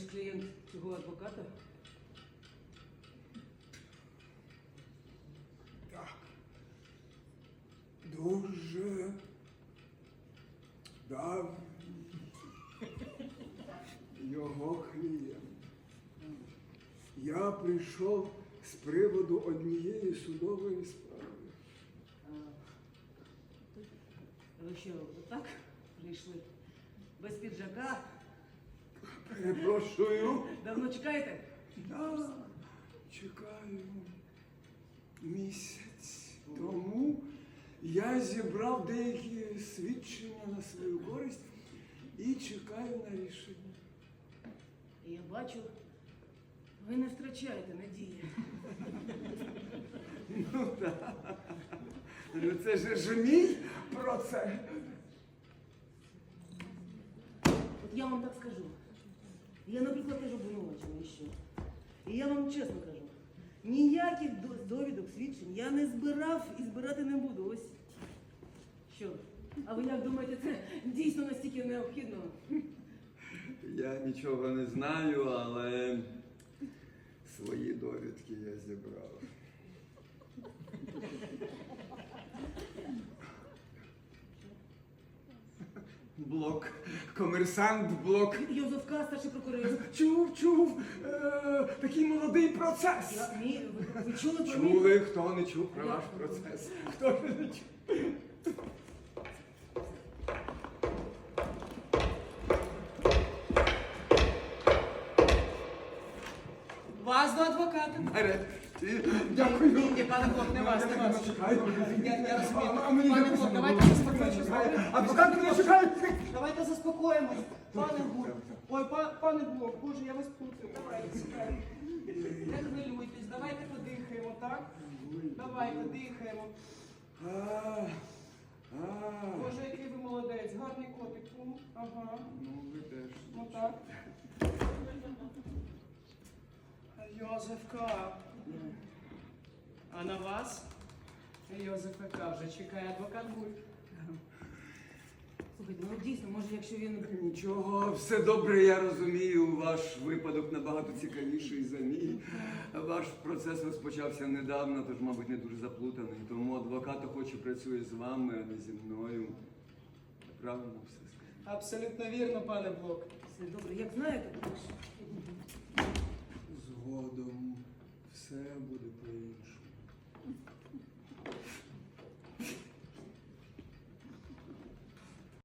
ж клієнт цього адвоката? Так. Дуже давній його клієнт. Я прийшов з приводу однієї судової справи. Ви що, отак прийшли? Без піджака? Перепрошую. Давно чекаєте? Я чекаю місяць тому. Я зібрав деякі свідчення на свою користь і чекаю на рішення. Я бачу, ви не втрачаєте надії. Ну так. Ну це ж ж мій процес. От я вам так скажу. Я, наприклад, теж обвинувачена що. І я вам чесно кажу, ніяких довідок, свідчень я не збирав і збирати не буду. Ось що. А ви як думаєте, це дійсно настільки необхідно? Я нічого не знаю, але свої довідки я зібрав. Блок. Комерсант блок. Йозеф К, старший прокурор. Чув, чув. Е, такий молодий процес. Я, ні, ви, ви чули про мій? Чули, хто не чув про ваш процес? Хто ж не чув? Вас до адвоката. Нарешті. Дякую. Ні, ні, пане Блок, не вас, не вас. Я, я розумію. Пане Блок, давайте було. заспокоїмось. Чекай. Адвокат мене чекає. Давайте заспокоїмось. Пане Блок. Ой, па- пане Блок, боже, я вас путаю. Давайте. Не хвилюйтесь, давайте подихаємо, так? Давайте, дихаємо. Боже, який ви молодець, гарний котик. Ага, Ну, ви теж. ну так. Йозефка. А на вас? Йозефка вже чекає адвокат Гуль. Слухайте, ну дійсно, може, якщо він Нічого, все добре, я розумію. Ваш випадок набагато цікавіший за мій. Ваш процес розпочався недавно, тож, мабуть, не дуже заплутаний. Тому адвокат охоче працює з вами, а не зі мною. Правильно все сказав. Абсолютно вірно, пане Блок. все добре, як знаєте, то ж. Згодом все буде по-іншому.